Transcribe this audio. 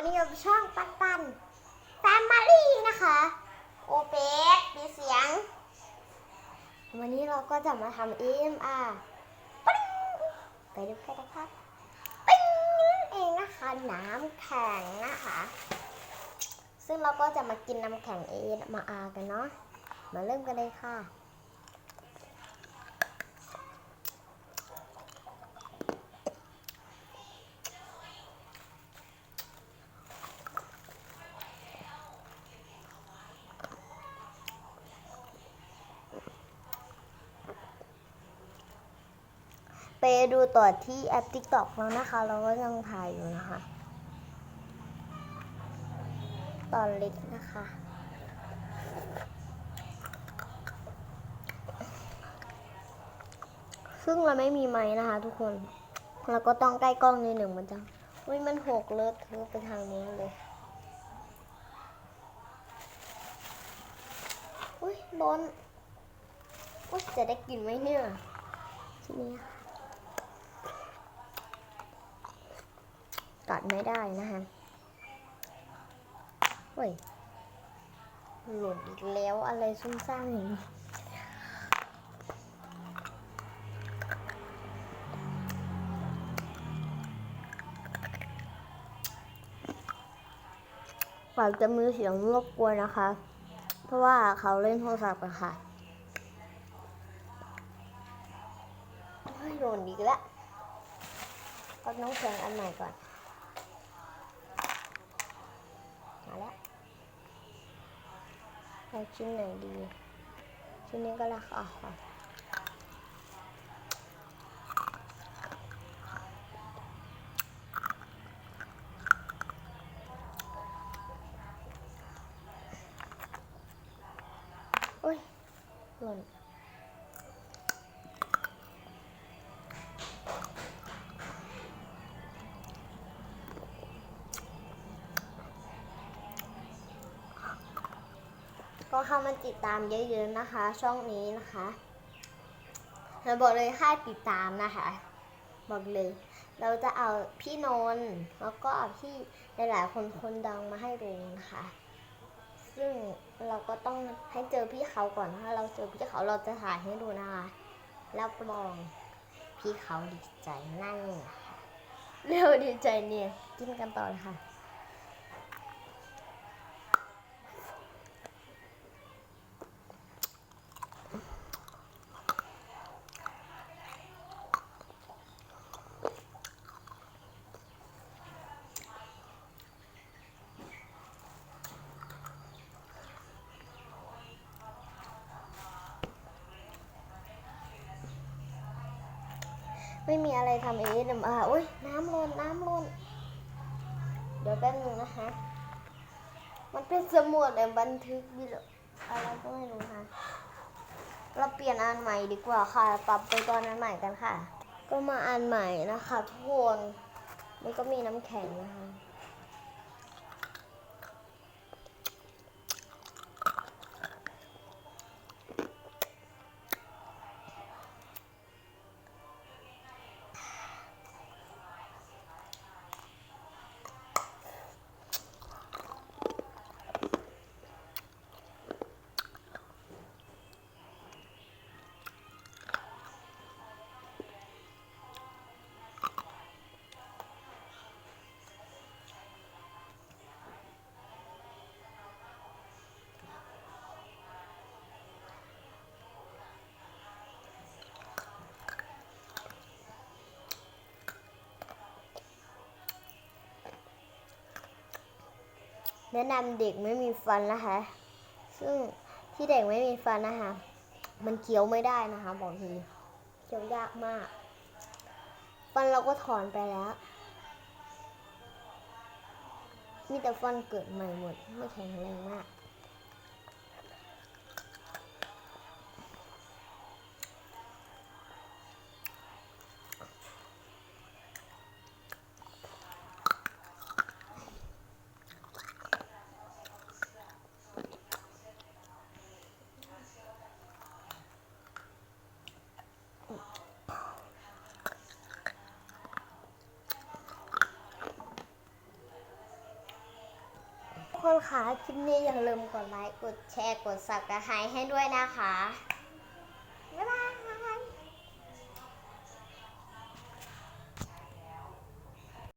วันนี้อยู่ช่องปันปันแฟมิลี่นะคะ โอเปกมีเสียง วันนี้เราก็จะมาทำ AMR ปิ้งไปดูกันนะครับปิ้งเองนะคะ น้ำแข็งนะคะ ซึ่งเราก็จะมากินน้ำแข็ง AMR กันเนาะ มาเริ่มกันเลยค่ะ ไปดูต่อที่แอป TikTok แล้วนะคะ เราก็ยังถ่ายอยู่นะคะ ตอนเล็กนะคะ ซึ่งเราไม่มีไม้นะคะทุกคน เราก็ต้องใกล้กล้องนิดหนึ่งมันจะอุ้ยมันหกเลอะเทอไปทางนี้เลยอุ้ยร้อนอุ้ยจะได้กินไหมเนี่ยทีนี้ค่ะ กัดไม่ได้นะคะเฮ้ยหล่นอีกแล้วอะไรซุ่มซ่ามอย่างนี้ฝากจะมือเสียงรบกวนนะคะ เพราะว่าเขาเล่นโทรศัพท์กันค่ะเฮ้ยโดนอีกแล้วก็น้องแข็งอันใหม่ก่อน ชิ้นไหนดี ชิ้นนี้ก็ราคาค่ะ ก็เข้ามาติดตามเยอะๆนะคะ ช่องนี้นะคะเราบอกเลยค่าติดตามนะคะ บอกเลย เราจะเอาพี่นนท์แล้วก็พี่หลายๆคนคนดังมาให้ดูนะคะ ซึ่งเราก็ต้องให้เจอพี่เขาก่อนถ้าเราเจอพี่เขาเราจะถ่ายให้ดูนะคะรับรองพี่เขาดีใจนั่นค่ะเร็วดีใจเนี่ยกินกันต่อเลยค่ะ ไม่มีอะไรทำเองอะอุ้ยน้ำล้นน้ำล้นเดี๋ยวแป๊บนึงนะคะ มันเป็นสมุดเลยบันทึกวิดอะไรก็ไม่รู้ค่ะ เราเปลี่ยนอันใหม่ดีกว่าค่ะ ปรับไปตอนอันใหม่กันค่ะ ก็มาอันใหม่นะคะทุกคน มันก็มีน้ำแข็งนะคะ แนะนำเด็กไม่มีฟันนะคะ ซึ่งที่เด็กไม่มีฟันนะคะ มันเคี้ยวไม่ได้นะคะ บอกทีเคี้ยวยากมาก ฟันเราก็ถอนไปแล้ว มีแต่ฟันเกิดใหม่หมด ไม่แข็งแรงมาก คนคะคลิปนี้อย่าลืมกดไลค์ กดแชร์ กดสับกระไฮให้ด้วยนะคะ บ๊ายบายค่ะ